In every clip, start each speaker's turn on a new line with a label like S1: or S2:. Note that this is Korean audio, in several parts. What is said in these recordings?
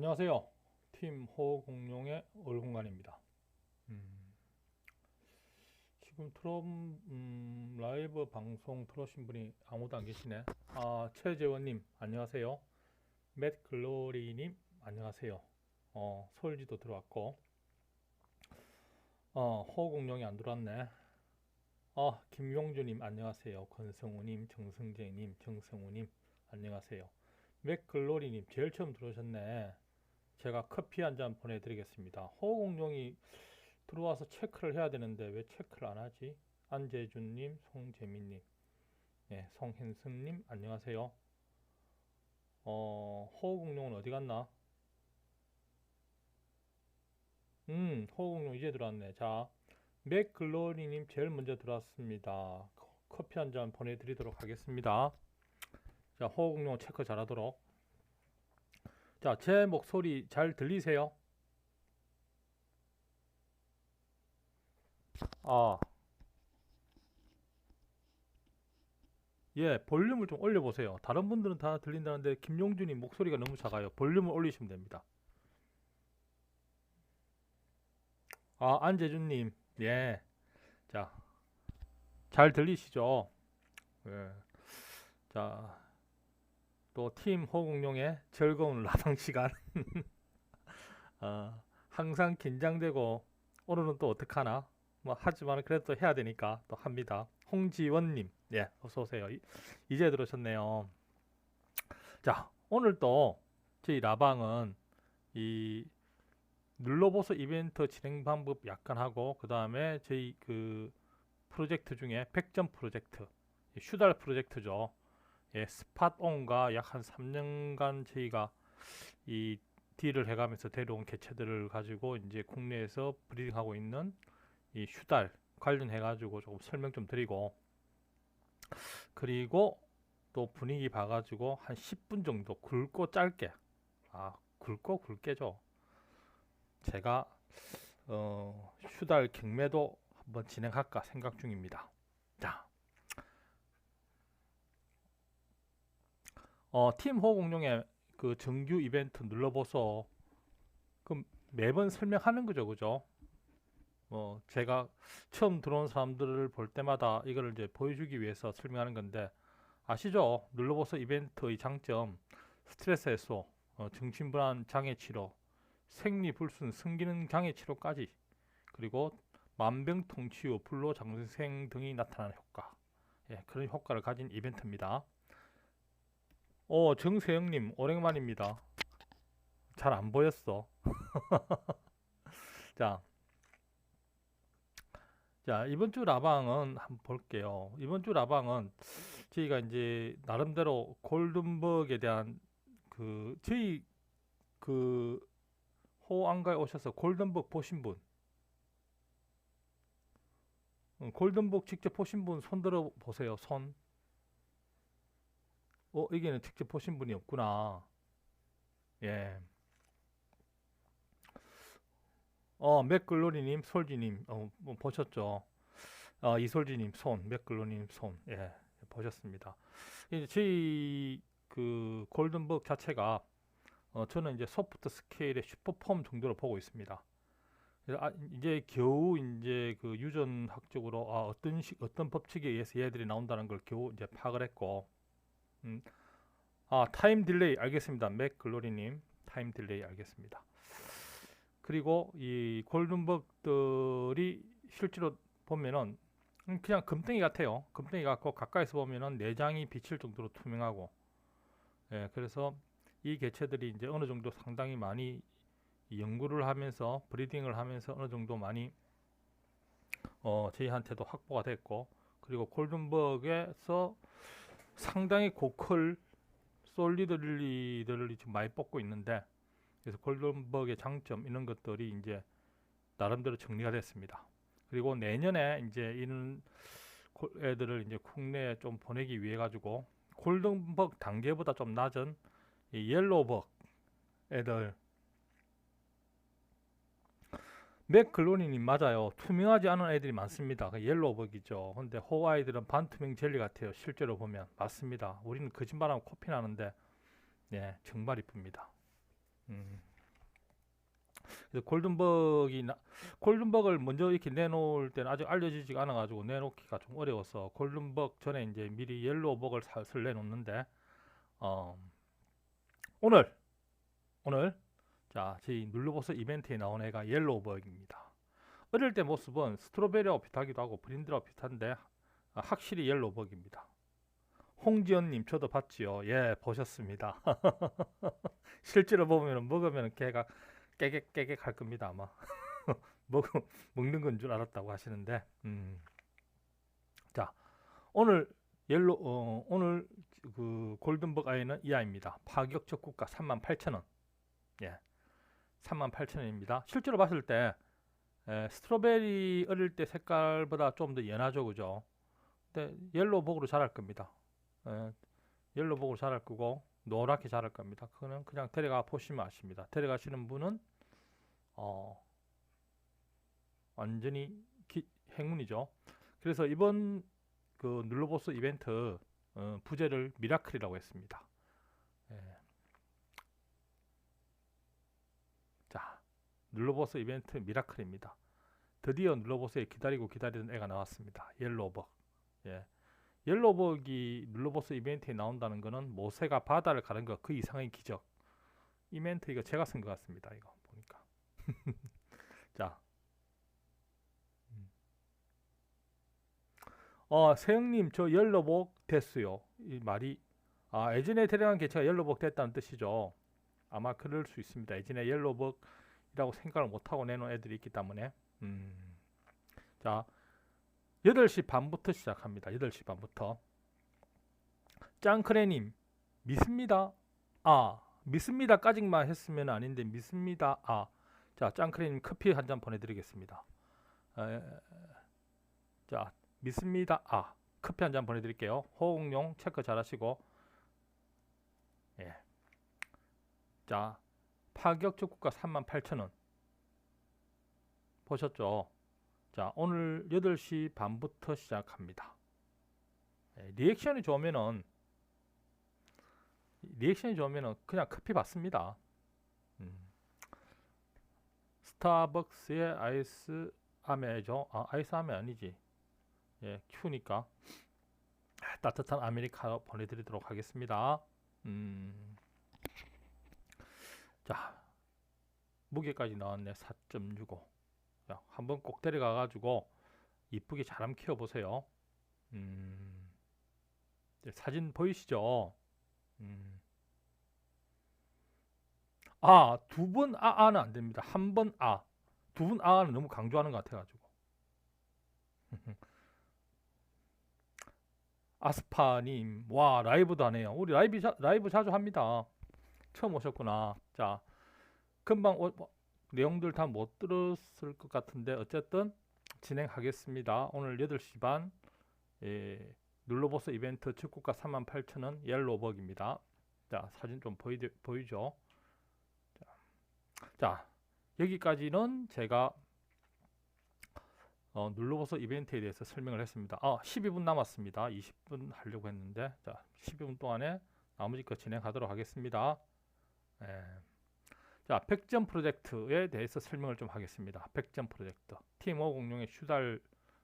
S1: 안녕하세요. 팀 호공룡의 얼공간입니다. 음, 지금 트럼 음, 라이브 방송 들어오신 분이 아무도 안 계시네. 아 최재원님 안녕하세요. 맷 글로리님 안녕하세요. 어 솔지도 들어왔고 어 호공룡이 안 들어왔네. 어 김용주님 안녕하세요. 권성우님 정승재님 정성우님 안녕하세요. 맥글로리님 제일 처음 들어오셨네. 제가 커피 한 잔 보내드리겠습니다. 호공룡이 들어와서 체크를 해야 되는데 왜 체크를 안 하지? 안재준님, 송재민님, 네, 송현승님 안녕하세요. 어, 호공룡은 어디 갔나? 음, 호공룡 이제 들어왔네. 자, 맥글로리님 제일 먼저 들어왔습니다. 커- 커피 한 잔 보내드리도록 하겠습니다. 자, 호흡공룡 체크 잘하도록. 자, 제 목소리 잘 들리세요? 아, 예, 볼륨을 좀 올려보세요. 다른 분들은 다 들린다는데 김용준님 목소리가 너무 작아요. 볼륨을 올리시면 됩니다. 아, 안재준님, 예, 자, 잘 들리시죠? 예, 자, 또 팀 호공룡의 즐거운 라방 시간. 어, 항상 긴장되고 오늘은 또 어떡하나? 뭐 하지만 그래도 해야 되니까 또 합니다. 홍지원님, 예, 어서 오세요. 이- 이제 들어오셨네요. 자, 오늘 또 저희 라방은 이 눌러보서 이벤트 진행 방법 약간 하고 그 다음에 저희 그 프로젝트 중에 100점 프로젝트, 이 슈달 프로젝트죠. 예, 스팟온과 약 한 3년간 저희가 이 딜을 해가면서 데려온 개체들을 가지고 이제 국내에서 브리딩하고 있는 이 슈달 관련해가지고 조금 설명 좀 드리고 그리고 또 분위기 봐가지고 한 10분 정도 굵고 짧게 아 굵고 굵게죠. 제가 어, 슈달 경매도 한번 진행할까 생각 중입니다. 자 어, 팀 호공룡의 그 정규 이벤트 눌러보소. 그럼 매번 설명하는 거죠, 그죠? 뭐 제가 처음 들어온 사람들을 볼 때마다 이거를 이제 보여주기 위해서 설명하는 건데 아시죠? 눌러보소 이벤트의 장점, 스트레스 해소, 어, 정신불안 장애 치료, 생리불순, 성기능 장애 치료까지 그리고 만병통치유, 불로장생 등이 나타나는 효과, 예, 그런 효과를 가진 이벤트입니다. 어, 정세영님, 오랜만입니다. 잘 안 보였어. 자, 자, 이번 주 라방은 한번 볼게요. 이번 주 라방은 저희가 이제 나름대로 골든버그에 대한 그 저희 그 호안가에 오셔서 골든버그 보신 분, 어, 골든버그 직접 보신 분 손 들어 보세요. 손. 어, 여기는 직접 보신 분이 없구나. 예. 어, 맥글로리님, 솔지님, 어, 뭐 보셨죠? 어, 이솔지님 손, 맥글로님 손, 예, 보셨습니다. 이제 저희 그 골든버그 자체가 어, 저는 이제 소프트 스케일의 슈퍼폼 정도로 보고 있습니다. 아, 이제 겨우 이제 그 유전학적으로 아, 어떤 식, 어떤 법칙에 의해서 얘들이 나온다는 걸 겨우 이제 파악을 했고, 음, 아, 타임 딜레이 알겠습니다. 맥글로리님 타임 딜레이 알겠습니다. 그리고 이 골든버그들이 실제로 보면은 음, 그냥 금덩이 같아요. 금덩이 같고 가까이서 보면은 내장이 비칠 정도로 투명하고, 예, 그래서 이 개체들이 이제 어느 정도 상당히 많이 연구를 하면서 브리딩을 하면서 어느 정도 많이 어, 저희한테도 확보가 됐고, 그리고 골든버그에서 상당히 고클 솔리드리들을 지금 많이 뽑고 있는데 그래서 골든버그의 장점 이런 것들이 이제 나름대로 정리가 됐습니다. 그리고 내년에 이제 이런 골- 애들을 이제 국내에 좀 보내기 위해 가지고 골든버그 단계보다 좀 낮은 이 옐로우버그 애들 맥글로니님 맞아요. 투명하지 않은 애들이 많습니다. 그 옐로우버그이죠. 근데 호아이들은 반투명 젤리 같아요. 실제로 보면 맞습니다. 우리는 거짓말하면 코피 나는데 예, 정말 이쁩니다. 음. 나, 골든버그를 먼저 이렇게 내놓을 때는 아직 알려지지가 않아가지고 내놓기가 좀 어려워서 골든버그 전에 이제 미리 옐로우버그를 사슬 내놓는데 어, 오늘 오늘 자 저희 눌러보스 이벤트에 나온 애가 옐로우버그입니다. 어릴 때 모습은 스트로베리하고 비슷하기도 하고 브린드하고 비슷한데 아, 확실히 옐로우버그입니다. 홍지연님 저도 봤지요. 예 보셨습니다. 실제로 보면 먹으면 걔가 깨객 깨객 할 겁니다 아마. 먹 먹는 건 줄 알았다고 하시는데. 음. 자 오늘 옐로 어, 오늘 그 골든버그 아이는 이 아이입니다. 파격적 국가 38,000원. 예. 38,000원입니다. 실제로 봤을 때 에, 스트로베리 어릴 때 색깔보다 좀 더 연하죠, 그죠? 근데 옐로우복으로 자랄 겁니다. 에, 옐로우복으로 자랄 거고 노랗게 자랄 겁니다. 그거는 그냥 데려가 보시면 아십니다. 데려가시는 분은 어, 완전히 기, 행운이죠. 그래서 이번 그 눌러보스 이벤트 어, 부제를 미라클이라고 했습니다. 예. 자, 눌러보스 이벤트 미라클입니다. 드디어 눌러보스에 기다리고 기다리던 애가 나왔습니다. 옐로버그. 예. 옐로버기 눌러보스 이벤트에 나온다는 거는 모세가 바다를 가는 것그 이상의 기적. 이벤트 이거 제가 쓴 것 같습니다. 이거 보니까. 자. 음. 어, 세영님 저 옐로복 됐어요. 이 말이 아 예전에 데려간 개체가 옐로복 됐다는 뜻이죠. 아마 그럴 수 있습니다. 예전에 옐로복 이라고 생각을 못하고 내놓은 애들이 있기 때문에 음. 자 8시 반부터 시작합니다. 8시 반부터 짱크레님 믿습니다. 아 믿습니다까지만 했으면 아닌데 믿습니다. 아자 짱크레님 커피 한 잔 보내드리겠습니다. 에, 자 믿습니다. 아 커피 한 잔 보내드릴게요. 호응용 체크 잘하시고 예. 자 파격적 국가 38,000원 보셨죠? 자 오늘 8시 반부터 시작합니다. 예, 리액션이 좋으면은 리액션이 좋으면은 그냥 커피 받습니다. 음. 스타벅스의 아이스 아메죠. 아 아이스 아메 아니지. 예, 큐니까 따뜻한 아메리카노 보내드리도록 하겠습니다. 음. 자, 무게까지 나왔네. 4.65. 자, 한번 꼭 데려가 가지고 이쁘게 잘 한번 키워 보세요. 음. 사진 보이시죠? 음. 아, 두 번 아, 아는 안 됩니다. 한 번 아. 두 번 아는 너무 강조하는 것 같아 가지고. 아스파님, 와 라이브도 하네요. 우리 라이브 자, 라이브 자주 합니다. 처음 오셨구나. 자, 금방 오, 뭐, 내용들 다 못 들었을 것 같은데 어쨌든 진행하겠습니다. 오늘 8시 반 예, 눌러보스 이벤트 축구가 38,000원 옐로버입니다. 자, 사진 좀 보이, 보이죠? 자, 자, 여기까지는 제가 어, 눌러보서 이벤트에 대해서 설명을 했습니다. 아, 12분 남았습니다. 20분 하려고 했는데 자, 12분 동안에 나머지 거 진행하도록 하겠습니다. 예. 자, 100점 프로젝트에 대해서 설명을 좀 하겠습니다. 100점 프로젝트. 팀5 공룡의 슈달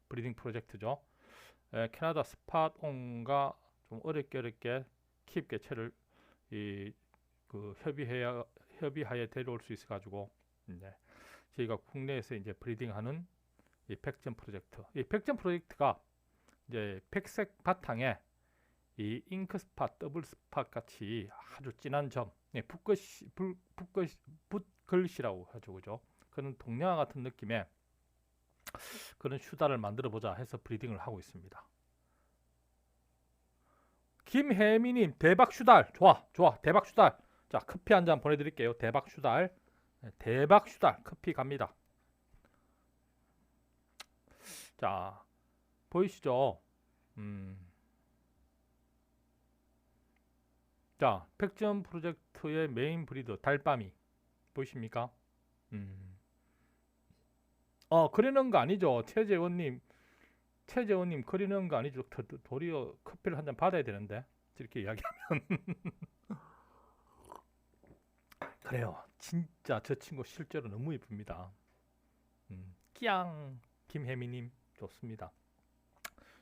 S1: 브리딩 프로젝트죠. 예, 캐나다 스팟온과 좀 어렵게 어렵게 킵 개체를 이, 그 협의해 협의하에 데려올 수 있어 가지고 이제 저희가 국내에서 이제 브리딩하는 이 백점 프로젝트. 이 백점 프로젝트가 이제 백색 바탕에 이 잉크 스팟, 더블 스팟 같이 아주 진한 점, 예, 붓글씨, 붓글씨, 붓글씨라고 하죠, 그죠? 그런 동양화 같은 느낌의 그런 슈다를 만들어 보자 해서 브리딩을 하고 있습니다. 김혜미님 대박 슈달 좋아 좋아 대박 슈달 자 커피 한 잔 보내드릴게요 대박 슈달 네, 대박 슈달 커피 갑니다 자, 보이시죠? 음. 자, 팩점 프로젝트의 메인 브리더 달밤이 보이십니까? 음. 어, 그리는 거 아니죠. 최재원 님, 최재원 님 그리는 거 아니죠. 도, 도리어 커피를 한 잔 받아야 되는데 이렇게 이야기하면 그래요. 진짜 저 친구 실제로 너무 이쁩니다. 음, 끼양 김혜미 님 좋습니다.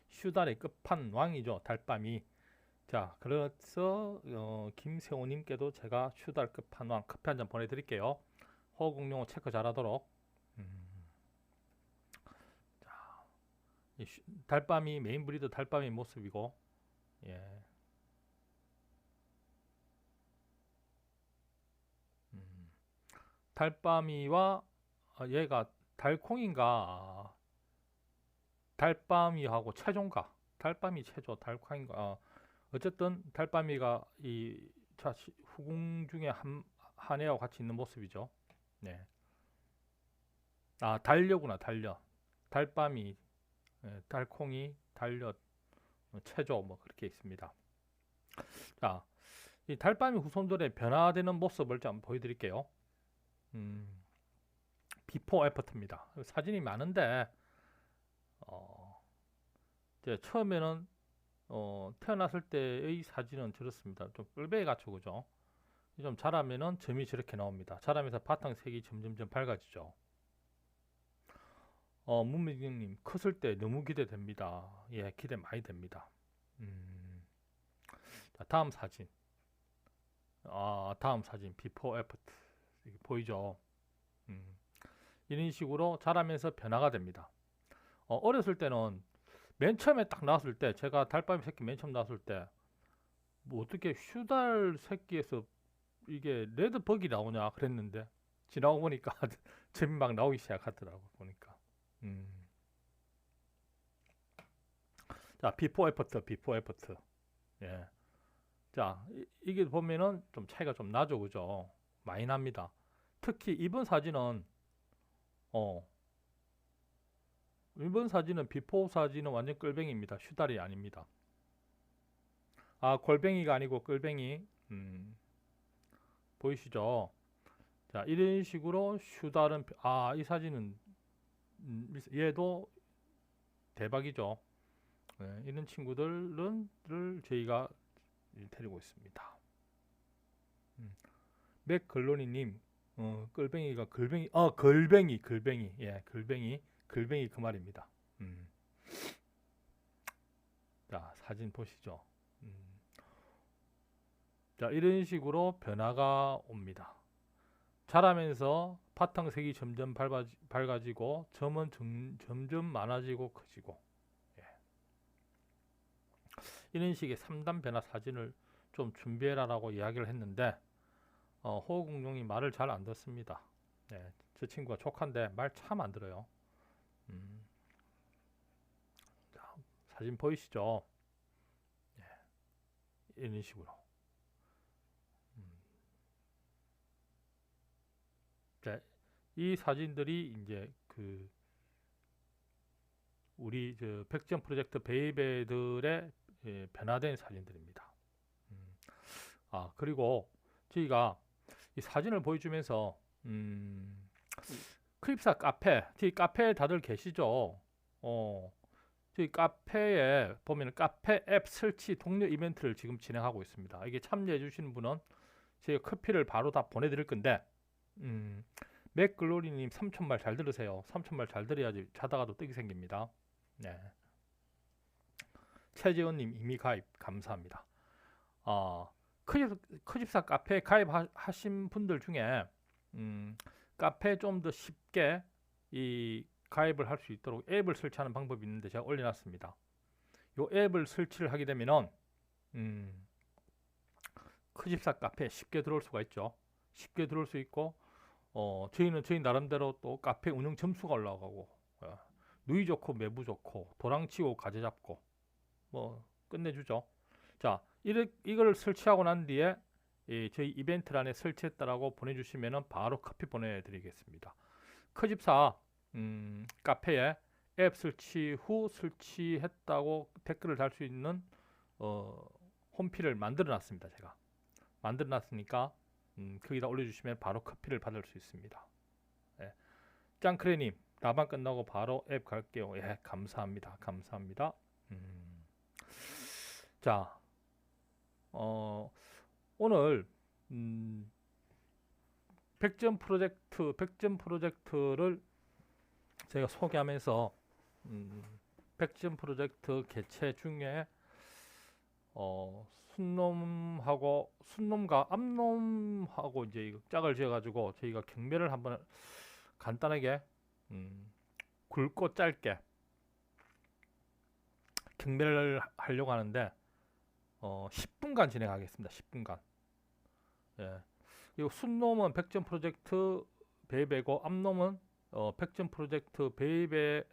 S1: 슈달의 끝판 왕이죠. 달밤이. 자, 그래서 어, 김세호님께도 제가 슈달 끝판왕 커피 한 잔 보내드릴게요. 허공용어 체크 잘하도록. 음. 달밤이 메인 브리드 달밤의 모습이고, 예. 음. 달밤이와 아, 얘가 달콩인가 아, 달밤이하고 체조인가 달밤이 체조 달콩인가 아, 어쨌든 달밤이가 이 후궁 중에 한, 한 애와 같이 있는 모습이죠. 네. 아 달려구나 달려 달밤이 예, 달콩이 달려 어, 체조 뭐 그렇게 있습니다. 자, 이 달밤이 후손들의 변화되는 모습을 좀 보여드릴게요. 음, 비포 애프터입니다. 사진이 많은데 어, 이제 처음에는 어, 태어났을 때의 사진은 저렇습니다. 좀 뿔베이 같죠, 그죠? 좀 자라면은 점이 저렇게 나옵니다. 자라면서 바탕색이 점점점 밝아지죠. 어, 문미경님 컸을 때 너무 기대됩니다. 예, 기대 많이 됩니다. 음, 자, 다음 사진. 아, 다음 사진 비포 애프터 보이죠? 음, 이런 식으로 자라면서 변화가 됩니다. 어, 어렸을 때는 맨 처음에 딱 나왔을 때 제가 달밤이 새끼 맨 처음 나왔을 때 뭐 어떻게 슈달 새끼에서 이게 레드버기 나오냐 그랬는데 지나고 보니까 점이 막 나오기 시작하더라고 보니까 음. 자 비포 애프터 비포 애프터 예. 자 이, 이게 보면은 좀 차이가 좀 나죠 그죠 많이 납니다 특히 이번 사진은 어 이번 사진은 비포 사진은 완전 끌뱅이입니다. 슈달이 아닙니다. 아 골뱅이가 아니고 끌뱅이 음, 보이시죠? 자 이런 식으로 슈달은 아이 사진은 음, 얘도 대박이죠. 네, 이런 친구들은 를 저희가 데리고 있습니다. 음. 맥글로니님 어, 끌뱅이가 글뱅이 어 걸뱅이 글뱅이 예 글뱅이 글뱅이 그 말입니다. 음. 자 사진 보시죠. 음. 자 이런 식으로 변화가 옵니다. 자라면서 바탕색이 점점 밝아지, 밝아지고 점은 점, 점점 많아지고 커지고 예. 이런 식의 3단 변화 사진을 좀 준비해라라고 이야기를 했는데 어, 호공룡이 말을 잘 안 듣습니다. 예, 저 친구가 족한데 말 참 안 들어요. 음. 자, 사진 보이시죠? 예, 이런 식으로. 음. 자, 이 사진들이 이제 그 우리 저 백전 프로젝트 베이베들의 예, 변화된 사진들입니다. 음. 아 그리고 저희가 이 사진을 보여주면서 음, 크립사 카페, 저희 카페에 다들 계시죠? 어, 저희 카페에 보면 카페 앱 설치 독려 이벤트를 지금 진행하고 있습니다. 이게 참여해 주시는 분은 제가 커피를 바로 다 보내드릴 건데, 음, 맥글로리님 3천말 잘 들으세요. 3천말 잘 들어야지 자다가도 떡이 생깁니다. 네. 최재원님 이미 가입 감사합니다. 어, 크집, 크집사 카페 가입하신 분들 중에 음, 카페 좀 더 쉽게 이 가입을 할 수 있도록 앱을 설치하는 방법이 있는데 제가 올려놨습니다. 요 앱을 설치를 하게 되면은 음, 크집사 카페 쉽게 들어올 수가 있죠. 쉽게 들어올 수 있고 어, 저희는 저희 나름대로 또 카페 운영 점수가 올라가고 어, 누이 좋고 매부 좋고 도랑치고 가재 잡고 뭐 끝내주죠. 자, 이를, 이걸 설치하고 난 뒤에 이 저희 이벤트란에 설치했다라고 보내주시면은 바로 커피 보내드리겠습니다. 커집사 음, 카페에 앱 설치 후 설치했다고 댓글을 달 수 있는 어, 홈피를 만들어 놨습니다. 제가 만들어 놨으니까 음, 거기다 올려주시면 바로 커피를 받을 수 있습니다. 예. 짱크레님 라방 끝나고 바로 앱 갈게요. 예, 감사합니다. 감사합니다. 음. 자, 어, 오늘 음, 백점 프로젝트, 백점 프로젝트를 제가 소개하면서 음, 백점 프로젝트 개최 중에 어, 순놈하고 순놈과 암놈하고 이제 짝을 지어가지고 저희가 경매를 한번 간단하게 음, 굵고 짧게 경매를 하려고 하는데 어, 10분간 진행하겠습니다. 10분간. 예. 그리고 순놈은 100점 프로젝트 베이베고 암놈은 어, 100점 프로젝트 베이베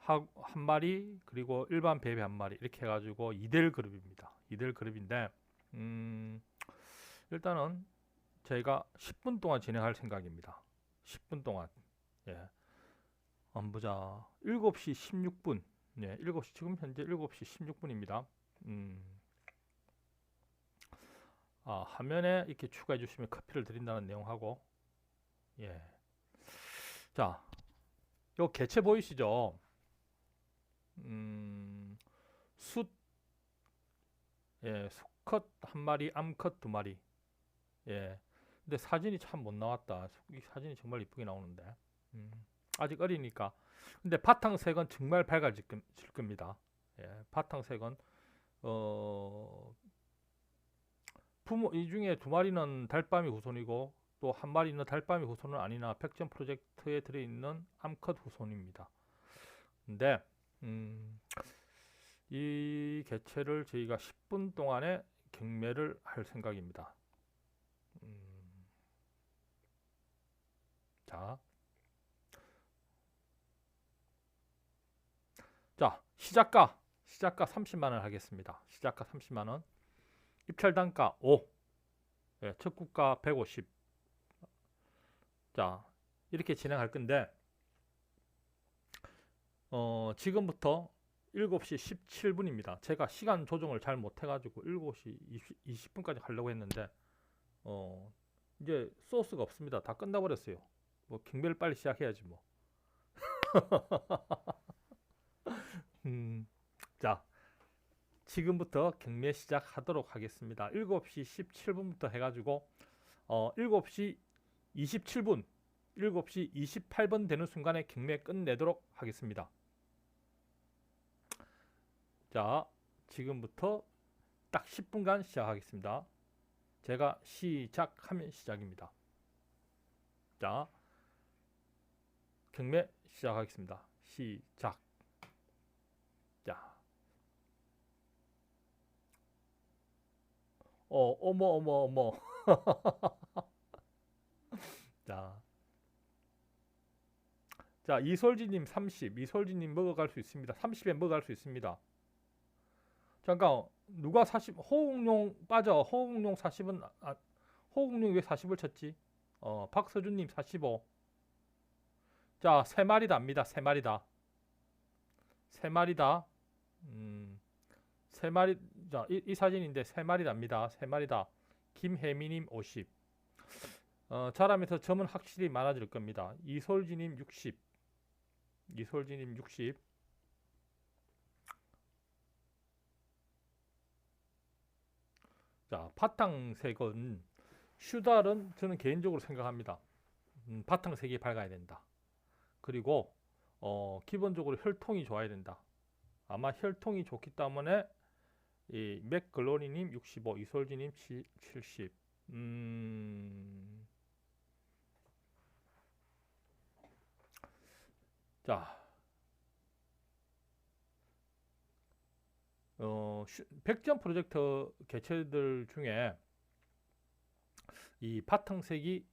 S1: 하- 한 마리 그리고 일반 베이베 한 마리 이렇게 해가지고 2대1 그룹입니다. 2대1 그룹인데 음, 일단은 저희가 10분 동안 진행할 생각입니다. 10분 동안. 예. 한번 보자. 7시 16분. 예, 7시 지금 현재 7시 16분입니다. 음. 아, 화면에 이렇게 추가해 주시면 커피를 드린다는 내용하고 예. 자, 요 개체 보이시죠? 음, 숫 예, 수컷 한 마리, 암컷 두 마리. 예. 근데 사진이 참 못 나왔다. 이 사진이 정말 이쁘게 나오는데. 음, 아직 어리니까. 근데 바탕색은 정말 밝아질 겁니다. 예, 바탕색은 어 부모 이 중에 두 마리는 달밤이 후손이고 또 한 마리는 달밤이 후손은 아니나 백점 프로젝트에 들어있는 암컷 후손입니다. 근데 음, 이 개체를 저희가 10분 동안에 경매를 할 생각입니다. 음, 자, 자 시작가 시작가 30만 원 하겠습니다. 시작가 30만 원. 입찰 단가 5. 예, 첫 국가 150. 자, 이렇게 진행할 건데 어, 지금부터 7시 17분입니다. 제가 시간 조정을 잘 못해 가지고 7시 20, 분까지 하려고 했는데 어, 이제 소스가 없습니다. 다 끝나 버렸어요. 뭐 경매를 빨리 시작해야지 뭐. 음, 자, 지금부터 경매 시작하도록 하겠습니다. 7시 17분부터 해가지고 어, 7시 27분, 7시 28분 되는 순간에 경매 끝내도록 하겠습니다. 자, 지금부터 딱 10분간 시작하겠습니다. 제가 시작하면 시작입니다. 자, 경매 시작하겠습니다. 시작. 자, 어, 어머, 어머, 어머. 자, 자, 이솔지님 30, 이솔지님 먹어갈 수 있습니다. 30에 먹어갈 수 있습니다. 잠깐, 누가 40, 호응용 빠져. 호응용 40은, 아, 호응용 왜 40을 쳤지? 어, 박서준님 45. 자, 세 마리 답니다. 세 마리다. 세 마리다. 음, 세 마리, 자, 이, 이 사진인데 세 마리 답니다. 세 마리다. 김혜미님 50. 어, 자라면서 점은 확실히 많아질 겁니다. 이솔지님 60. 이솔지님 60. 자, 바탕색은 슈달은 저는 개인적으로 생각합니다. 음, 바탕색이 밝아야 된다. 그리고 어, 기본적으로 혈통이 좋아야 된다. 아마 혈통이 좋기 때문에 이 맥글로리님 65, 이솔지님 70. 음, 자, 어, 슈- 100점 프로젝트 개체들 중에 이 바탕색이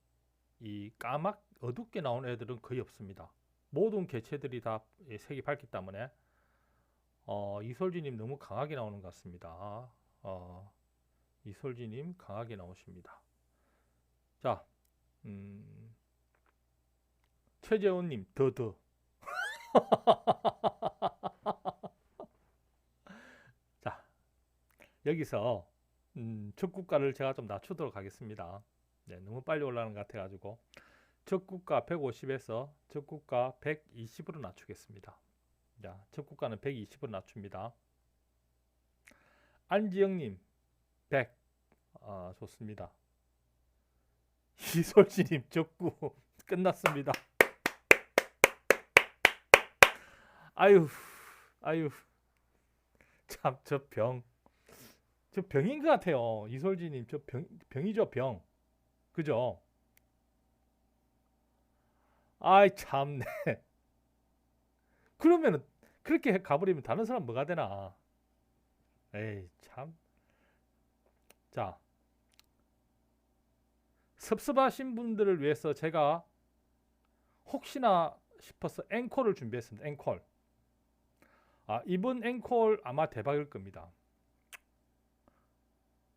S1: 이 까맣 어둡게 나온 애들은 거의 없습니다. 모든 개체들이 다이 색이 밝기 때문에 어, 이솔지님 너무 강하게 나오는 것 같습니다. 어, 이솔지님 강하게 나오십니다. 자, 음, 최재훈님 더더. 자, 여기서 음, 적국가를 제가 좀 낮추도록 하겠습니다. 네, 너무 빨리 올라가는 것 같아가지고 적국가 150에서 적국가 120으로 낮추겠습니다. 자, 적국가는 120으로 낮춥니다. 안지영님 100 아, 좋습니다. 이솔지님 적구 끝났습니다. 아유, 아유, 참 저 병, 저 병인 것 같아요. 이솔지님 저 병, 병이죠 병, 그죠? 아이 참네. 그러면은 그렇게 가버리면 다른 사람 뭐가 되나? 에이 참. 자, 섭섭하신 분들을 위해서 제가 혹시나 싶어서 앵콜을 준비했습니다. 앵콜. 아, 이번 앵콜 아마 대박일 겁니다.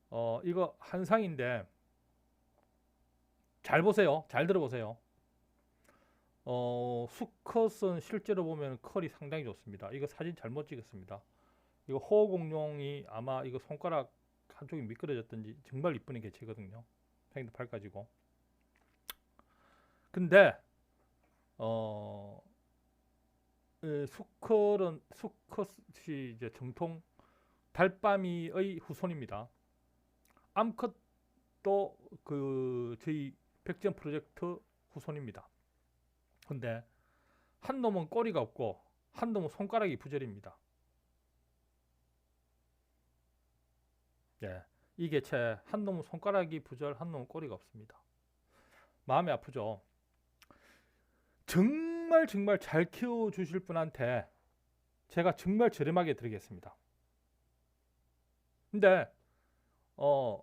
S1: 어, 이거 한상인데 잘 보세요. 잘 들어보세요. 어, 수컷은 실제로 보면 컬이 상당히 좋습니다. 이거 사진 잘못 찍었습니다. 이거 호공룡이 아마 이거 손가락 한쪽이 미끄러졌든지 정말 이쁜 개체거든요. 팽도 팔 가지고. 근데 어 에, 수컷은 수컷이 이제 정통 달밤이의 후손입니다. 암컷도 그 저희 백전 프로젝트 후손입니다. 근데 한 놈은 꼬리가 없고 한 놈은 손가락이 부절입니다. 예. 이 개체 한 놈은 손가락이 부절, 한 놈은 꼬리가 없습니다. 마음이 아프죠. 정말 정말 잘 키워 주실 분한테 제가 정말 저렴하게 드리겠습니다. 근데 어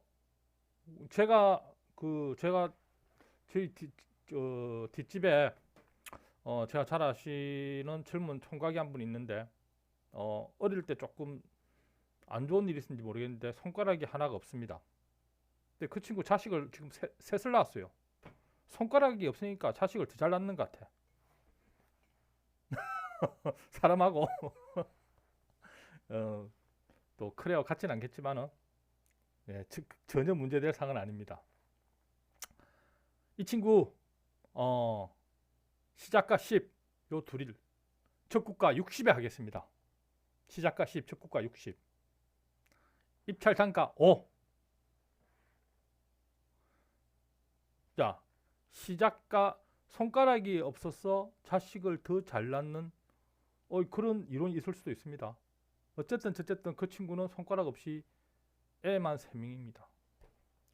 S1: 제가 그 제가 저희 뒷, 어, 뒷집에 어 제가 잘 아시는 젊은 총각이 한 분 있는데 어 어릴 때 조금 안 좋은 일이 있었는지 모르겠는데 손가락이 하나가 없습니다. 근데 그 친구 자식을 지금 세, 셋을 낳았어요. 손가락이 없으니까 자식을 더 잘 낳는 것 같아. 사람하고 어, 또 그래요 같진 않겠지만은 예, 즉, 전혀 문제될 상은 아닙니다. 이 친구 어, 시작가 10, 요 둘을 적국가 60에 하겠습니다. 시작가 10, 적국가 60. 입찰 단가 5. 자, 시작가 손가락이 없어서 자식을 더 잘 낳는 어, 그런 이론이 있을 수도 있습니다. 어쨌든 어쨌든 그 친구는 손가락 없이 애만 3명입니다.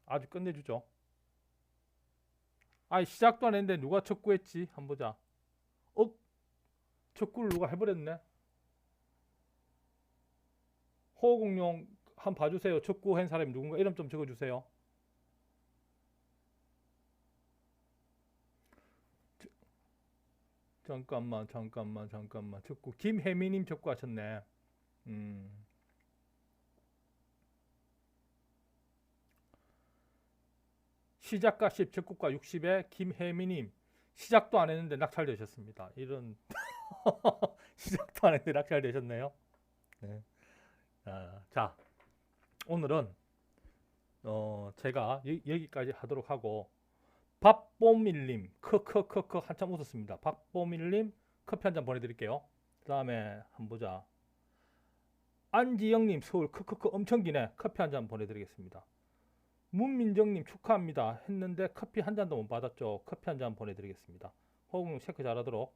S1: 아주 끝내주죠. 아 시작도 안 했는데 누가 척구했지? 한번 보자. 어? 척구를 누가 해버렸네? 호공룡 한 봐주세요. 척구 한 사람이 누군가 이름 좀 적어주세요. 잠깐만 잠깐만 잠깐만. 적고 김혜미님 적고 하셨네. 음. 시작가 10 적국가 60에 김혜미님. 시작도 안 했는데 낙찰되셨습니다. 이런 시작도 안 했는데 낙찰되셨네요. 네. 아, 자 오늘은 어 제가 여, 여기까지 하도록 하고 박보밀님 크크크크 한참 웃었습니다. 박보밀님 커피 한 잔 보내드릴게요. 그 다음에 한번 보자. 안지영님 서울 크크크 엄청 기네. 커피 한 잔 보내드리겠습니다. 문민정님 축하합니다. 했는데 커피 한 잔도 못 받았죠. 커피 한 잔 보내드리겠습니다. 호응 체크 잘하도록.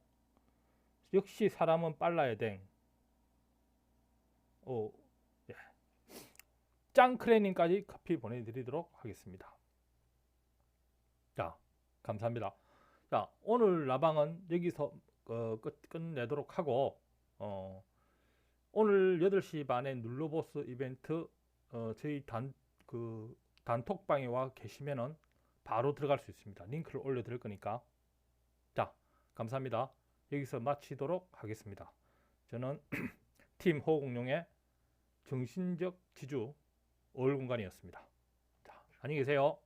S1: 역시 사람은 빨라야 돼. 오, 예. 짱크레님까지 커피 보내드리도록 하겠습니다. 자, 감사합니다. 자, 오늘 라방은 여기서 어, 끝, 끝내도록 하고 어, 오늘 8시 반에 눌러보스 이벤트 어, 저희 단, 그 단톡방에 와 계시면은 바로 들어갈 수 있습니다. 링크를 올려 드릴 거니까. 자, 감사합니다. 여기서 마치도록 하겠습니다. 저는 팀 호공룡의 정신적 지주 얼공간이었습니다. 자, 안녕히 계세요.